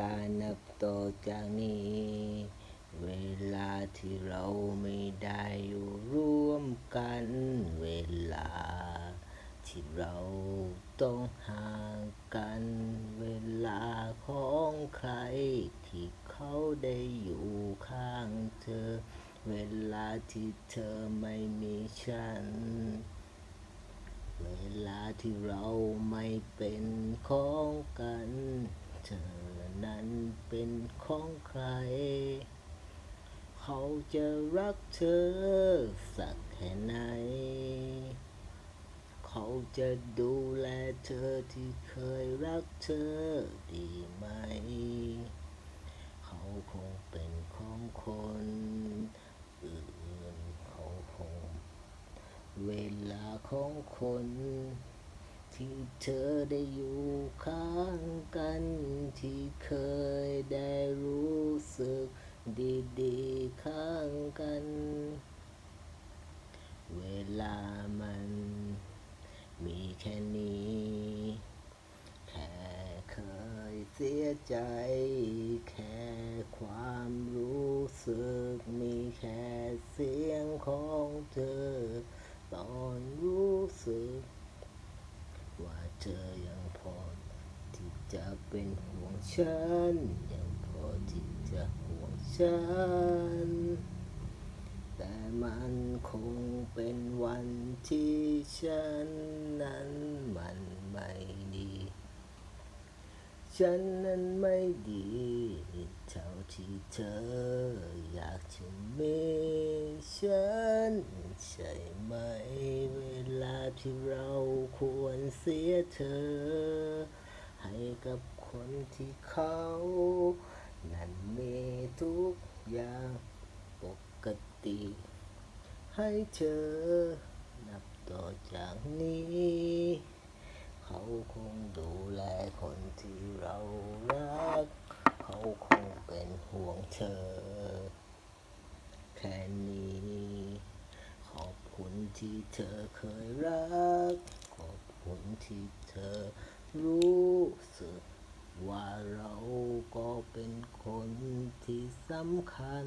อย่านับต่อจากนี้ เวลาที่เราไม่ได้อยู่ร่วมกัน เวลา ที่เราต้องห่างกัน เวลาของใคร ที่เขาได้อยู่ข้างเธอ เวลาที่เธอไม่มีฉันเวลาที่เราไม่เป็นของกัน เธอนั้นเป็นของใคร เขาจะรักเธอสักแค่ไหน เขาจะดูแลเธอที่เคยรักเธอดีไหม เขาคงเป็นของคนอื่นเขาคงเวลาของคนที่เธอได้อยู่ ข้างกันที่เคยได้รู้สึกดีๆข้างกัน เวลามันมีแค่นี้แค่เคยเสียใจ แค่ความรู้สึกมีแค่เสียงของเธอ ตอนรู้สึกว่าเธอยังพอ ที่จะเป็นห่วงฉัน ยังพอที่จะห่วงฉัน แต่มันคงเป็นวันที่ฉันนั้นมันไม่ดี ฉันนั้นไม่ดีเท่าที่เธออยากจะมีฉันใช่ไหมเวลาที่เราควรเสียเธอ ให้กับคนที่เขานั้นมีทุกอย่างปกติ ให้เธอนับต่อจากนี้ เขาคงดูแลคนที่เรารัก เขาคงเป็นห่วงเธอ แค่นี้ ขอบคุณที่เธอเคยรัก ขอบคุณที่เธอรู้ สุด ว่าเราก็เป็นคนที่สำคัญ